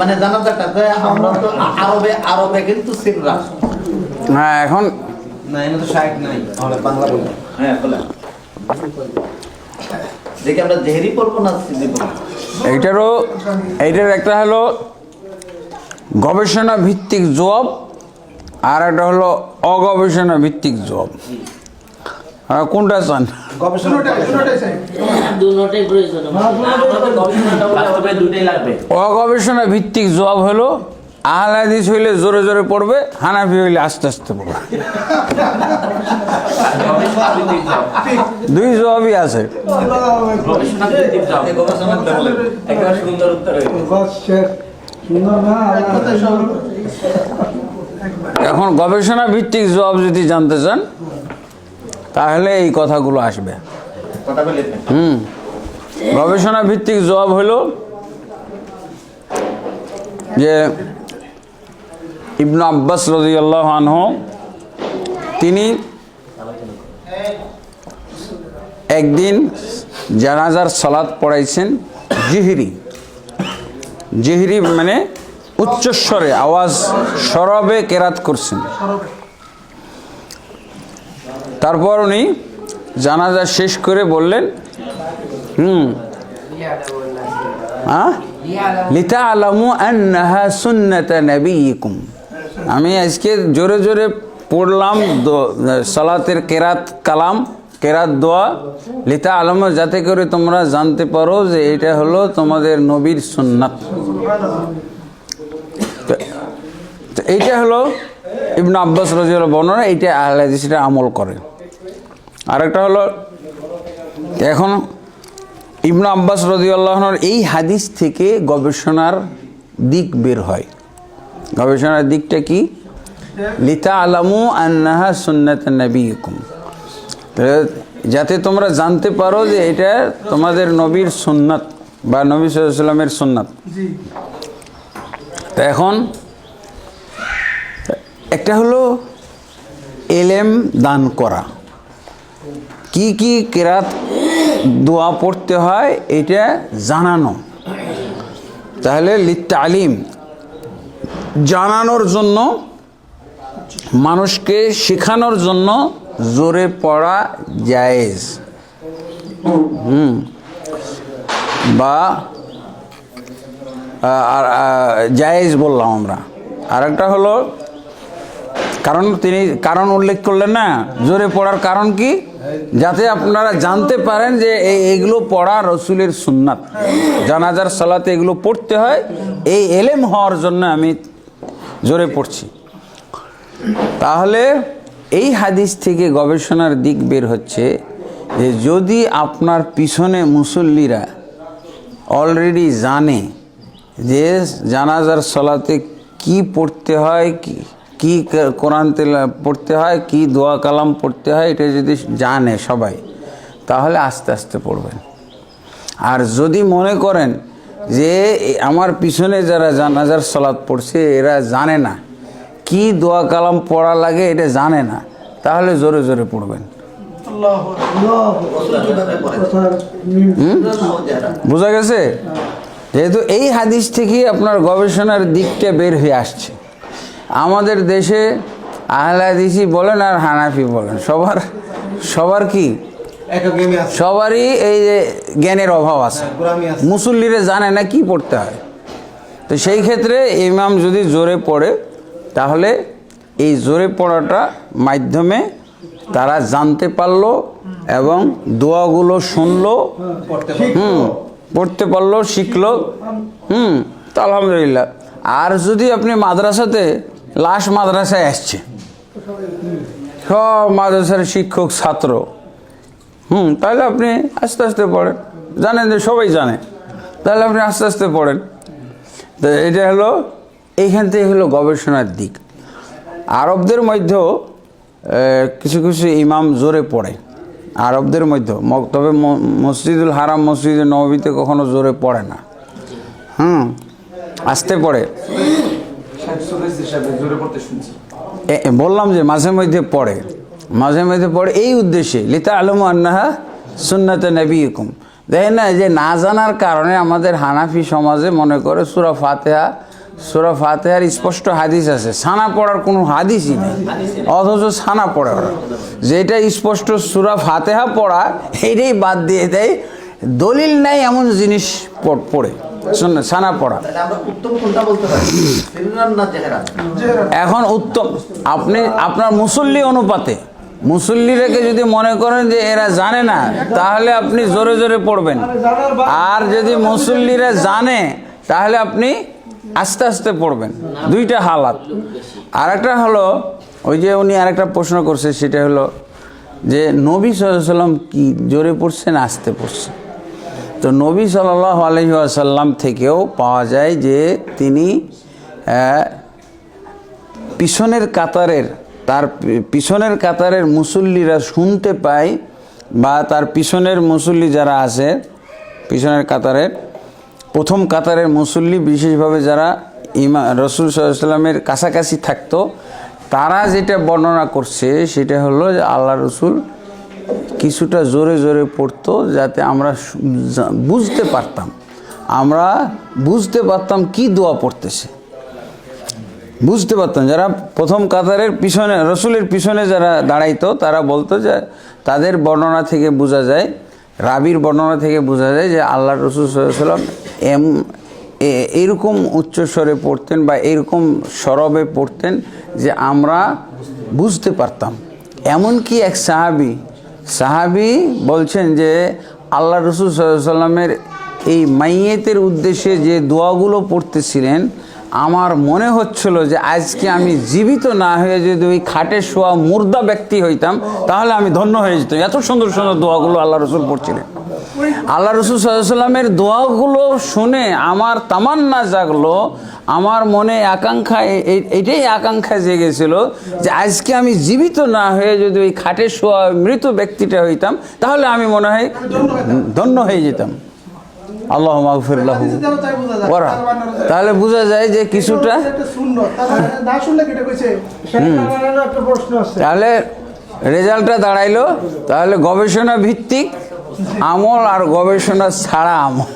মানে জানাজাটাতে আমরা তো আরবে আরবে কিন্তু সিররা হ্যাঁ এখন না এনে তো নাই আমরা বাংলা বলি হ্যাঁ বলে দেখি আমরা পড়ব না এইটারও এইটার একটা হলো গবেষণা ভিত্তিক জবাব আর একটা হলো অগবেষণা ভিত্তিক আর কোনটা চান? অগবেষণা ভিত্তিক জবাব হলো আহলাদিস হইলে জোরে জোরে পড়বে হানাফি হইলে আস্তে আস্তে পড়বে। দুই জবাবই আছে। এখন গবেষণা ভিত্তিক জবাব যদি জানতে চান তাহলে এই কথাগুলো আসবে। হুম। গবেষণা ভিত্তিক জবাব হলো যে ইবনু আব্বাস রদিয়াল্লাহ আনহ তিনি একদিন জানাজার সালাত পড়াইছেন জিহিরি। জিহিরি মানে উচ্চস্বরে আওয়াজ সরবে কেরাত করছেন। তারপর উনি জানাজা শেষ করে বললেন, হুম লিতা আলামু আন্নাহা সুন্নাতা নবীকুম আমি আজকে জোরে জোরে পড়লাম সালাতের কেরাত কালাম, কেরাত দোয়া। লিতা আলম যাতে করে তোমরা জানতে পারো যে এটা হলো তোমাদের নবীর সুন্নাত। তো এইটা হলো ইবনু আব্বাস রাজিউল বর্ণনা, এইটা আহলে আমল করে। আরেকটা হলো, এখন ইবনু আব্বাস রদিউল্লাহর এই হাদিস থেকে গবেষণার দিক বের হয়। গবেষণার দিকটা কি? লিতা আলামু আন্নাহা সুন্নাত নবীকুম যাতে তোমরা জানতে পারো যে এটা তোমাদের নবীর সুন্নাত বা নবী সাল্লামের সুন্নাত। এখন একটা হলো এলেম দান করা। কি কি কেরাত দোয়া পড়তে হয় এটা জানানো। তাহলে লিত্তালিম জানানোর জন্য, মানুষকে শেখানোর জন্য জোরে পড়া জায়েজ। হুম। বা আর জায়েজ বললাম আমরা। আর একটা হলো কারণ তিনি কারণ উল্লেখ করলেন না। জোরে পড়ার কারণ কি? যাতে আপনারা জানতে পারেন যে এই এইগুলো পড়া রসুলের সুন্নাত। জানাজার সালাতে এগুলো পড়তে হয়। এই এলেম হওয়ার জন্য আমি জোরে পড়ছি। তাহলে এই হাদিস থেকে গবেষণার দিক বের হচ্ছে যে যদি আপনার পিছনে মুসল্লিরা অলরেডি জানে যে জানাজার সলাতে কি পড়তে হয়, কি কি কোরআন তেলা পড়তে হয় কি দোয়া কালাম পড়তে হয় এটা যদি জানে সবাই তাহলে আস্তে আস্তে পড়বেন। আর যদি মনে করেন যে আমার পিছনে যারা জানাজার সলাদ পড়ছে এরা জানে না কি দোয়া কালাম পড়া লাগে এটা জানে না তাহলে জোরে জোরে পড়বেন। বোঝা গেছে? যেহেতু এই হাদিস থেকেই আপনার গবেষণার দিকটা বের হয়ে আসছে। আমাদের দেশে আহলে হাদিসি বলেন আর হানাফি বলেন সবার সবার কি? সবারই এই যে জ্ঞানের অভাব আছে। মুসল্লিরে জানে না কি পড়তে হয়। তো সেই ক্ষেত্রে ইমাম যদি জোরে পড়ে তাহলে এই জোরে পড়াটা মাধ্যমে তারা জানতে পারল এবং দোয়াগুলো শুনলো হুম পড়তে পারল শিখলো হুম তো আলহামদুলিল্লাহ। আর যদি আপনি মাদ্রাসাতে লাশ মাদ্রাসায় আসছে। সব মাদ্রাসার শিক্ষক, ছাত্র। হুম, তাহলে আপনি আস্তে আস্তে পড়েন। জানেন যে সবাই জানে। তাহলে আপনি আস্তে আস্তে পড়েন। তো এটা হলো, এইখান থেকে হলো গবেষণার দিক। আরবদের মধ্যেও কিছু কিছু ইমাম জোরে পড়ে। আরবদের মধ্যে তবে মসজিদুল হারাম মসজিদে নবীতে কখনো জোরে পড়ে না। হুম, আসতে পড়ে। বললাম যে মাঝে মধ্যে পড়ে। মাঝে মধ্যে পড়ে এই উদ্দেশ্যে লিতা আলম আন্নাহা সুন্নাত নবীকুম দেখেন না যে না জানার কারণে আমাদের হানাফি সমাজে মনে করে সুরা ফাতেহা, সুরা ফাতেহার স্পষ্ট হাদিস আছে। ছানা পড়ার কোনো হাদিসই নেই। অথচ ছানা পড়ে ওরা। যেটা স্পষ্ট সুরা ফাতেহা পড়া এটাই বাদ দিয়ে দেয় দলিল নাই এমন জিনিস পড়ে শোন ছানা পড়া। না এখন উত্তম আপনি আপনার মুসল্লি অনুপাতে। মুসল্লিরাকে যদি মনে করেন যে এরা জানে না তাহলে আপনি জোরে জোরে পড়বেন। আর যদি মুসল্লিরা জানে তাহলে আপনি আস্তে আস্তে পড়বেন। দুইটা হালাত। আর একটা হলো ওই যে উনি আরেকটা প্রশ্ন করছে সেটা হলো যে নবী সাল্লাম কি জোরে পড়ছেন আস্তে পড়ছেন? তো নবী সাল্লাহ আলহি আসাল্লাম থেকেও পাওয়া যায় যে তিনি পিছনের কাতারের, তার পিছনের কাতারের মুসল্লিরা শুনতে পায় বা তার পিছনের মুসল্লি যারা আছে, পিছনের কাতারের, প্রথম কাতারের মুসল্লি বিশেষভাবে যারা ইমা, রসুল সাল্লামের কাছাকাছি থাকতো, তারা যেটা বর্ণনা করছে সেটা হলো যে আল্লাহ রসুল কিছুটা জোরে জোরে পড়তো যাতে আমরা বুঝতে পারতাম। আমরা বুঝতে পারতাম কি দোয়া পড়তেছে। বুঝতে পারতাম। যারা প্রথম কাতারের পিছনে, রসুলের পিছনে যারা দাঁড়াইতো, তারা বলতো যে তাদের বর্ণনা থেকে বোঝা যায়, রাবির বর্ণনা থেকে বোঝা যায় যে আল্লাহ রসুল সাল্লাম এম এরকম উচ্চস্বরে পড়তেন বা এরকম সরবে পড়তেন যে আমরা বুঝতে পারতাম। এমনকি এক সাহাবি সাহাবি বলছেন যে আল্লাহ রসুল সাল্লামের এই মাইয়েতের উদ্দেশ্যে যে দোয়াগুলো পড়তেছিলেন, আমার মনে হচ্ছিল যে আজকে আমি জীবিত না হয়ে যদি ওই খাটে শোয়া মুর্দা ব্যক্তি হইতাম, তাহলে আমি ধন্য হয়ে যেতাম। এত সুন্দর সুন্দর দোয়াগুলো আল্লাহ রসুল পড়ছিলেন। আল্লাহ রসুল সাল্লামের দোয়াগুলো শুনে আমার তামান্না জাগলো আমার মনে আকাঙ্ক্ষা এটাই আকাঙ্ক্ষা জেগেছিল যে আজকে আমি জীবিত না হয়ে যদি ওই খাটে শোয়া মৃত ব্যক্তিটা হইতাম তাহলে আমি মনে হয় ধন্য হয়ে যেতাম। আল্লাহ যায়। ওরা তাহলে বোঝা যায় যে কিছুটা মানে না শুনলে কেটে কইছে? একটা প্রশ্ন আছে তাহলে রেজাল্টটা দাঁড়াইলো তাহলে গবেষণা ভিত্তিক আমল আর গবেষণা ছাড়া আমল।